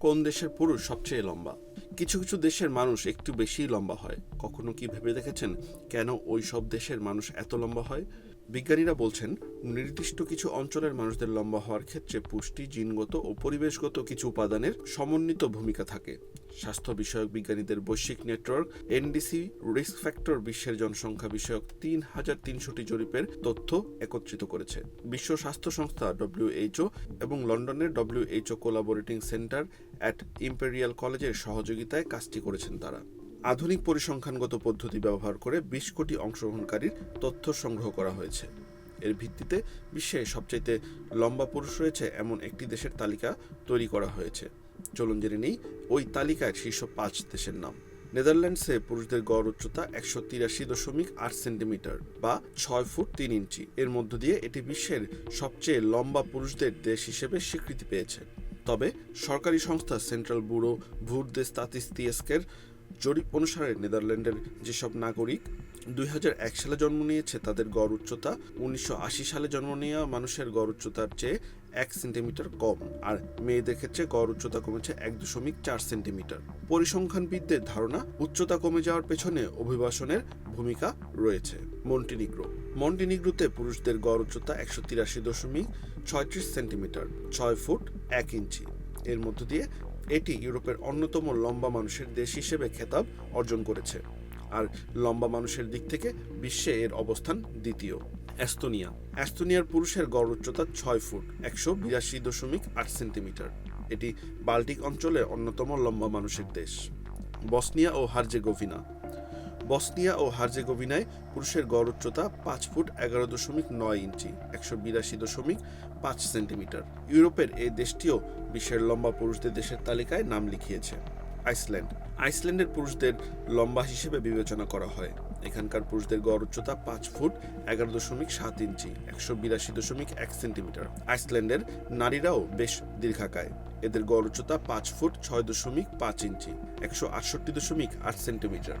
কোন দেশের পুরুষ সবচেয়ে লম্বা? কিছু কিছু দেশের মানুষ একটু বেশি লম্বা হয়। কখনো কি ভেবে দেখেছেন কেন ওই সব দেশের মানুষ এত লম্বা হয়? বিজ্ঞানীরা বলছেন, নির্দিষ্ট কিছু অঞ্চলের মানুষদের লম্বা হওয়ার ক্ষেত্রে পুষ্টি, জিনগত ও পরিবেশগত কিছু উপাদানের সমন্বিত ভূমিকা থাকে। স্বাস্থ্য বিষয়ক বিজ্ঞানীদের বৈশ্বিক নেটওয়ার্ক, এনডিসি, রিস্ক ফ্যাক্টর বিশ্বের জনসংখ্যা বিষয়ক তিন হাজার তিনশোটি জরিপের তথ্য একত্রিত করেছে। বিশ্ব স্বাস্থ্য সংস্থা ডব্লিউএইচও এবং লন্ডনের WHO collaborating centre at Imperial কলেজের সহযোগিতায় কাজটি করেছেন তারা। আধুনিক পরিসংখ্যানগত পদ্ধতি ব্যবহার করে বিশ কোটি অংশগ্রহণকারীর তথ্য সংগ্রহ করা হয়েছে। এর ভিত্তিতে বিশ্বে সবচাইতে লম্বা পুরুষ রয়েছে এমন একটি দেশের তালিকা তৈরি করা হয়েছে। চলুন জেনে নেই, ওই তালিকায় শীর্ষ পাঁচ দেশের নাম। নেদারল্যান্ডসে পুরুষদের গড় উচ্চতা একশো তিরাশি দশমিক আট সেন্টিমিটার বা ছয় ফুট তিন ইঞ্চি। এর মধ্য দিয়ে এটি বিশ্বের সবচেয়ে লম্বা পুরুষদের দেশ হিসেবে স্বীকৃতি পেয়েছে। তবে সরকারি সংস্থা সেন্ট্রাল ব্যুরো ভুট দে স্তাতিস্তিয়েস্কের জরিপ অনুসারে নেদারল্যান্ডের যেসব নাগরিক দুই হাজার এক সালে জন্ম নিয়েছে, তাদের গড় উচ্চতা উনিশশো আশি সালে জন্ম নেওয়া মানুষের গড় উচ্চতার চেয়ে এক সেন্টিমিটার কম, আর মেয়েদের ক্ষেত্রে গড় উচ্চতা কমেছে এক দশমিক চার সেন্টিমিটার। পরিসংখ্যানবিদদের ধারণা, উচ্চতা কমে যাওয়ার পেছনে অভিবাসনের ভূমিকা রয়েছে। মন্টিনিগ্রো, মন্টিনিগ্রোতে পুরুষদের গড় উচ্চতা একশো তিরাশি দশমিক ছয়ত্রিশ সেন্টিমিটার, ছয় ফুট এক ইঞ্চি। এর মধ্য দিয়ে এটি ইউরোপের অন্যতম লম্বা মানুষের দেশ হিসেবে খেতাব অর্জন করেছে। আর লম্বা মানুষের দিক থেকে বিশ্বে এর অবস্থান দ্বিতীয়। অ্যাস্তোনিয়া অ্যাস্তোনিয়ার পুরুষের গড় উচ্চতা ছয় ফুট, একশো বিরাশি দশমিক আট সেন্টিমিটার। এটি বাল্টিক অঞ্চলের অন্যতম লম্বা মানুষের দেশ। বসনিয়া ও হার্জেগোভিনা। বসনিয়া ও হার্জেগোভিনায় পুরুষের গড় উচ্চতা পাঁচ ফুট এগারো দশমিক নয় ইঞ্চি, একশো বিরাশি দশমিক পাঁচ সেন্টিমিটার। ইউরোপের এই দেশটিও বিশ্বের লম্বা পুরুষদের দেশের তালিকায় নাম লিখিয়েছে। আইসল্যান্ড। আইসল্যান্ডের পুরুষদের লম্বা হিসেবে বিবেচনা করা হয়। এখানকার পুরুষদের গড় উচ্চতা পাঁচ ফুট এগারো দশমিক সাত ইঞ্চি, একশো বিরাশি দশমিক এক সেন্টিমিটার। আইসল্যান্ডের নারীরাও বেশ দীর্ঘাকায়। এদের গড় উচ্চতা পাঁচ ফুট ছয় দশমিক পাঁচ ইঞ্চি, একশো আটষট্টি দশমিক আট সেন্টিমিটার।